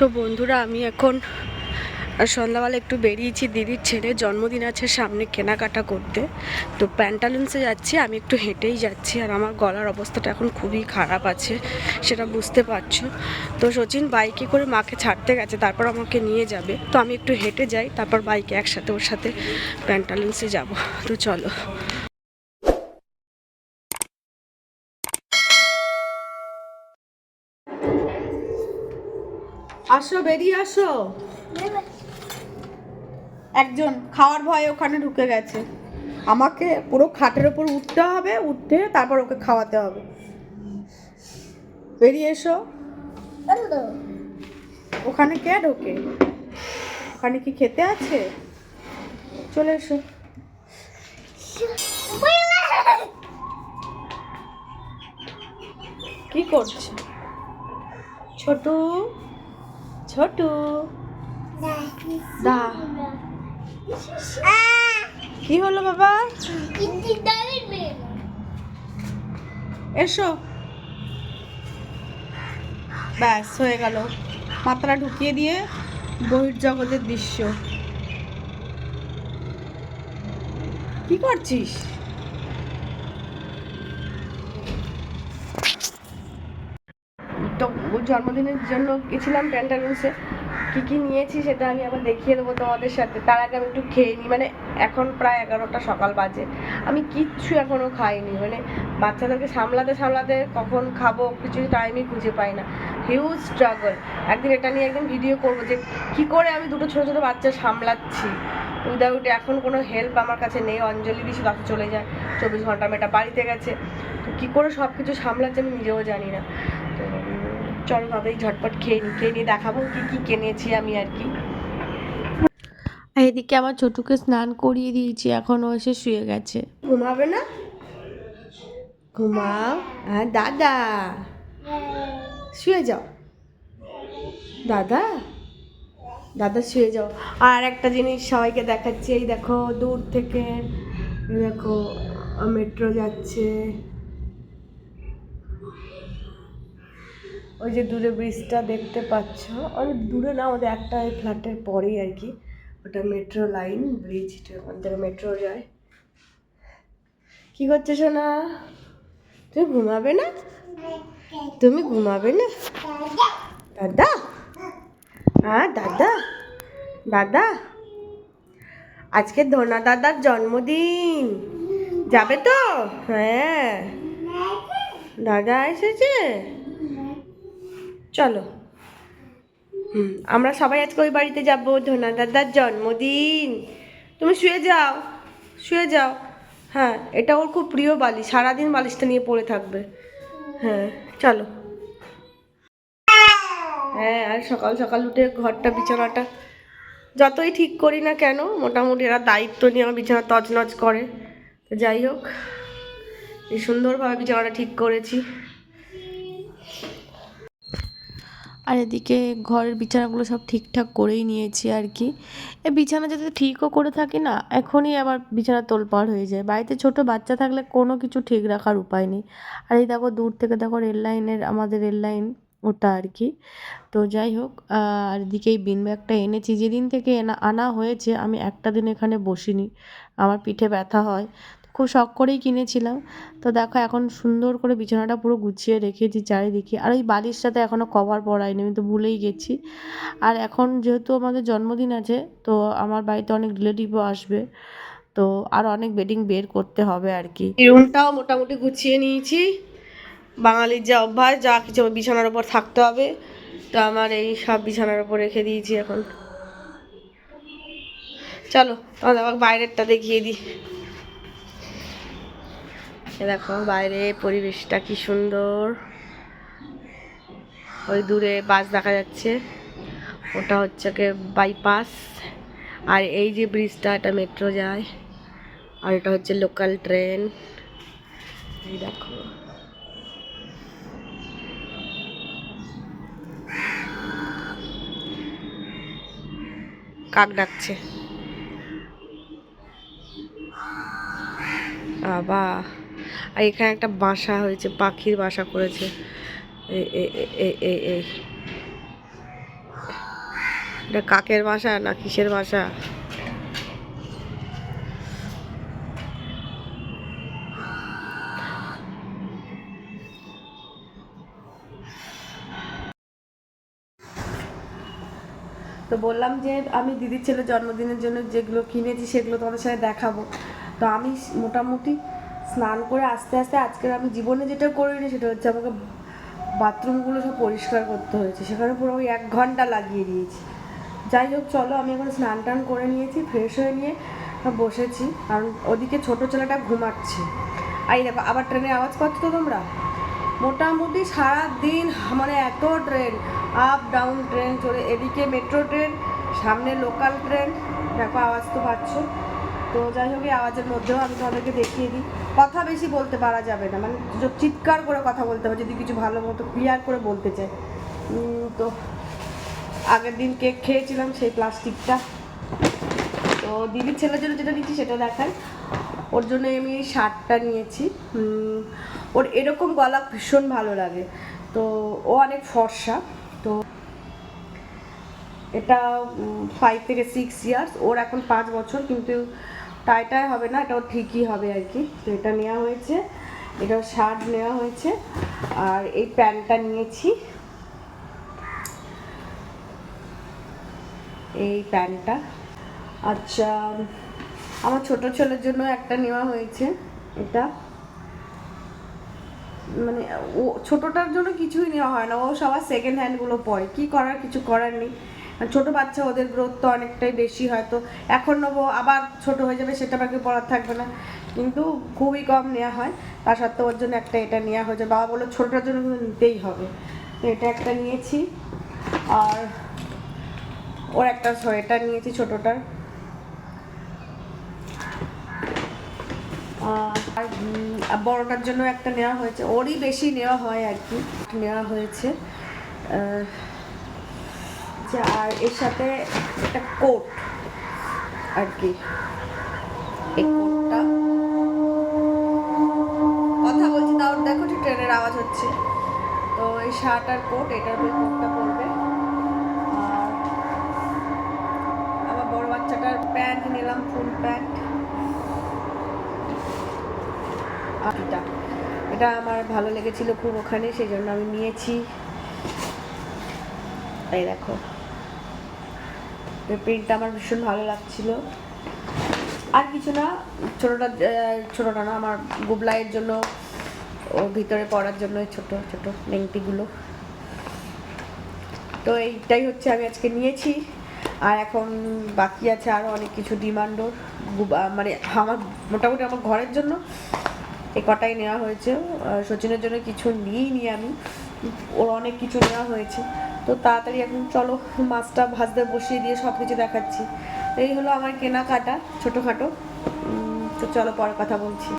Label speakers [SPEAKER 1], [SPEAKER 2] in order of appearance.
[SPEAKER 1] তো বন্ধুরা, আমি এখন সন্ধ্যাবেলা একটু বেরিয়েছি দিদির ছেলের জন্মদিন আছে সামনে কেনাকাটা করতে। তো প্যান্টালুন্সে যাচ্ছি, আমি একটু হেঁটেই যাচ্ছি আর আমার গলার অবস্থাটা এখন খুবই খারাপ আছে, সেটা বুঝতে পারছ। তো সচিন বাইকে করে মাকে ছাড়তে গেছে, তারপর আমাকে নিয়ে যাবে। তো আমি একটু হেঁটে যাই, তারপর বাইকে একসাথে ওর সাথে প্যান্টালুন্সে যাব। তো চলো। আসো, বেরিয়ে আসো। একজন খাওয়ার ভয়ে ওখানে ঢুকে গেছে। আমাকে পুরো খাটের ওপর উঠতে হবে উঠতে তারপর ওকে খাওয়াতে হবে। বেরিয়ে এসো। ওখানে কে ঢোকে? ওখানে কি খেতে আছে? চলে এসো। কি করছে? ছোটু? ছোটু। দা। কি হলো বাবা? এসো। ব্যাস, হয়ে গেল। মাথাটা ঢুকিয়ে দিয়ে বহির্জগতের দৃশ্য। কি করছিস তো ওর জন্মদিনের জন্য গেছিলাম প্যান্টালুন্সে কী কী নিয়েছি সেটা আমি আবার দেখিয়ে দেবো তোমাদের সাথে। তার আগে আমি একটু খেয়ে নিই। মানে এখন প্রায় এগারোটা সকাল বাজে। আমি কিচ্ছু এখনও খাইনি। মানে বাচ্চাদেরকে সামলাতে সামলাতে কখন খাব কিছু টাইমই খুঁজে পাই না। হিউজ স্ট্রাগল একদিন এটা নিয়ে একদিন ভিডিও করব যে কী করে আমি দুটো ছোটো ছোটো বাচ্চা সামলাচ্ছি। উইদাউট এখন কোনো হেল্প আমার কাছে নেই। অঞ্জলি দিছি বাচ্চা চলে যায়। চব্বিশ ঘণ্টা মেয়েটা বাড়িতে গেছে। তো কী করে সব কিছু সামলাচ্ছে আমি নিজেও জানি না। চলো ভাবেই ঝটপট খেয়ে নিই খেয়ে নিয়ে দেখাবো কি কি কিনেছি আমি আর কি।
[SPEAKER 2] আর এদিকে আমার ছোটুকে স্নান করিয়ে দিয়েছি এখন ও এসে শুয়ে গেছে।
[SPEAKER 1] ঘুমাবে না? ঘুমাও। হ্যাঁ দাদা। শুয়ে যাও। দাদা? দাদা শুয়ে যাও। আর একটা জিনিস সবাইকে দেখাচ্ছি এই দেখো দূর থেকে দেখো মেট্রো যাচ্ছে। ওই যে দূরে ব্রিজটা দেখতে পাচ্ছ। অনেক দূরে না, আমাদের একটা ফ্ল্যাটের পরেই আর কি। ওটা মেট্রো লাইন ওখান থেকে মেট্রো যায়। কি করছ সোনা? তুমি ঘুমাবে না? তুমি ঘুমাবে না? দাদা? হ্যাঁ দাদা? দাদা? আজকে ধনা দাদার জন্মদিন। যাবে তো? হ্যাঁ। দাদা এসেছে? চলো। হুম, আমরা সবাই আজকে ওই বাড়িতে যাব ধনা দাদার জন্মদিন। তুমি শুয়ে যাও শুয়ে যাও। হ্যাঁ এটা ওর খুব প্রিয় বালিশ, সারাদিন বালিশটা নিয়ে পড়ে থাকবে। হ্যাঁ চলো। হ্যাঁ আর সকাল সকাল উঠে ঘরটা, বিছানাটা যতই ঠিক করি না কেন, মোটামুটি এরা দায়িত্ব নিয়ে আমার বিছানা তছনছ করে। যাই হোক, এই সুন্দরভাবে বিছানাটা ঠিক করেছি।
[SPEAKER 2] আর এদিকে ঘরের বিছানাগুলো সব ঠিকঠাক করেই নিয়েছি আর কি। এ বিছানা যদি ঠিকও করে থাকি না, এখনই আবার বিছানা তোলপাড় হয়ে যায়। বাড়িতে ছোট বাচ্চা থাকলে কোনো কিছু ঠিক রাখার উপায় নেই। আর এই দেখো দূর থেকে দেখো রেল লাইনের, আমাদের রেল লাইন ওটা আর কি। তো যাই হোক আর এদিকে এই বিন ব্যাগটা এনেছি। যেদিন থেকে এনা, আনা হয়েছে, আমি একটা দিন এখানে বসিনি। আমার পিঠে ব্যথা হয়। খুব শখ করেই কিনেছিলাম। তো দেখো এখন সুন্দর করে বিছানাটা পুরো গুছিয়ে রেখেছি চারিদিকে। আর ওই বালিশটাতে এখনও কভার পরাইনি, আমি তো ভুলেই গেছি। আর এখন যেহেতু আমাদের জন্মদিন আছে, তো আমার বাড়িতে অনেক রিলেটিভও আসবে। তো আর অনেক বেডিং বের করতে হবে আর কি।
[SPEAKER 1] রুমটাও মোটামুটি গুছিয়ে নিয়েছি। বাঙালির যা অভ্যাস, যা কিছু বিছানার ওপর থাকতে হবে, তো আমার এই সব বিছানার ওপর রেখে দিয়েছি এখন। চলো তোমাদের বাইরেরটা দেখিয়ে দিই। এ দেখো বাইরে পরিবেশটা কি সুন্দর। ওই দূরে বাস দেখা যাচ্ছে। ওটা হচ্ছে কি বাইপাস আর এই যে ব্রিজটা এটা মেট্রো যায়। আর এটা হচ্ছে লোকাল ট্রেন এই দেখো। কাক ডাকছে? বাবা। আর এখানে একটা বাসা হয়েছে, পাখির বাসা করেছে। এটা কাকের বাসা না কিসের বাসা? তো বললাম যে আমি দিদির ছেলে জন্মদিনের জন্য যেগুলো কিনেছি সেগুলো তোমাদের সাথে দেখাবো। তো আমি মোটামুটি স্নান করে আস্তে আস্তে আজকের আমি জীবনে যেটা করিনি সেটা হচ্ছে আমাকে বাথরুমগুলো সব পরিষ্কার করতে হয়েছে। সেখানে পুরো ওই এক ঘণ্টা লাগিয়ে দিয়েছি। যাই হোক, চলো, আমি এখন স্নান টান করে নিয়েছি ফ্রেশ হয়ে নিয়ে বসেছি। কারণ ওদিকে ছোট ছেলেটা ঘুমাচ্ছে। আর এই দেখো, আবার ট্রেনের আওয়াজ পাচ্ছ তো তোমরা? মোটামুটি সারা দিন মানে এত ট্রেন আপ ডাউন ট্রেন, চলে, এদিকে মেট্রো ট্রেন, সামনে লোকাল ট্রেন। দেখো, আওয়াজ তো পাচ্ছ। তো যাই হোক, এই আওয়াজের মধ্যেও আমি তোমাদেরকে দেখিয়ে দিই। কথা বেশি বলতে পারা যাবে না। মানে চিৎকার করে কথা বলতে হবে, যদি কিছু ভালো মতো ক্লিয়ার করে বলতে চাই তো আগের দিন কেক খেয়েছিলাম সেই প্লাস্টিকটা। তো দিদির ছেলের জন্য যেটা নিচ্ছি সেটা দেখাই ওর জন্য আমি এই শার্টটা নিয়েছি। ওর এরকম গলা ভীষণ ভালো লাগে। তো ও অনেক ফর্সা। তো এটা ফাইভ থেকে সিক্স ইয়ার্স ওর এখন পাঁচ বছর, কিন্তু টাইটাই হবে না, এটাও ঠিকই হবে আর কি। তো এটা নেওয়া হয়েছে এটা শার্ট নেওয়া হয়েছে, আর এই প্যান্টটা নিয়েছি। এই প্যান্টটা। আচ্ছা আমার ছোট ছেলের জন্য একটা নেওয়া হয়েছে, এটা। মানে ও ছোটটার জন্য কিছুই নেওয়া হয় না, ও সবার সেকেন্ড হ্যান্ডগুলো পরে, কি করার, কিছু করার নেই। ছোট বাচ্চা ওদের গ্রোথ তো অনেকটাই বেশি হয়, তো এখন নেব, আবার ছোট হয়ে যাবে, সেটা বাকি পড়ার থাকবে না। কিন্তু খুবই কম নেওয়া হয়, তা সত্ত্বেও ওর জন্য একটা এটা নেওয়া হয়েছে বাবা বলল, ছোটোটার জন্য কিন্তু নিতেই হবে। তো এটা একটা নিয়েছি, আর ওর একটা সোয়েটার নিয়েছি ছোটোটার। আর বড়টার জন্য একটা নেওয়া হয়েছে, ওরই বেশি নেওয়া হয় আর কি নেওয়া হয়েছে। যে আর এর সাথে একটা কোট আর কি। এই কোটটা। কথা বলছি তাও দেখো ঠিক ট্রেনের আওয়াজ হচ্ছে। তো এই শার্ট আর কোট, এটার উপরে কোটটা পরবে। আর আমার বড় বাচ্চাটার প্যান্ট, নিলাম ফুল প্যান্ট। আর এটা। এটা আমার ভালো লেগেছিল খুব ওখানে, সেই জন্য আমি নিয়েছি। এই দেখো। প্রিন্টটা আমার ভীষণ ভালো লাগছিল। আর কিছু না, ছোটোটা ছোটোটা না, আমার গুবলাইয়ের জন্য, ও ভিতরে পড়ার জন্য ছোটো ছোটো নেংটিগুলো তো এইটাই হচ্ছে আমি আজকে নিয়েছি। আর এখন বাকি আছে আরও অনেক কিছু ডিমান্ডও মানে আমার, মোটামুটি আমার ঘরের জন্য এই কটাই নেওয়া হয়েছে। সচিনের জন্য কিছু নিইনি আমি। ওর অনেক কিছু নেওয়া হয়েছে। তো তাড়াতাড়ি এখন চলো মাছটা ভাজতে বসিয়ে দিয়ে সব কিছু দেখাচ্ছি। এই হলো আমার কেনাকাটা, ছোটোখাটো। তো চলো পরে কথা বলছি।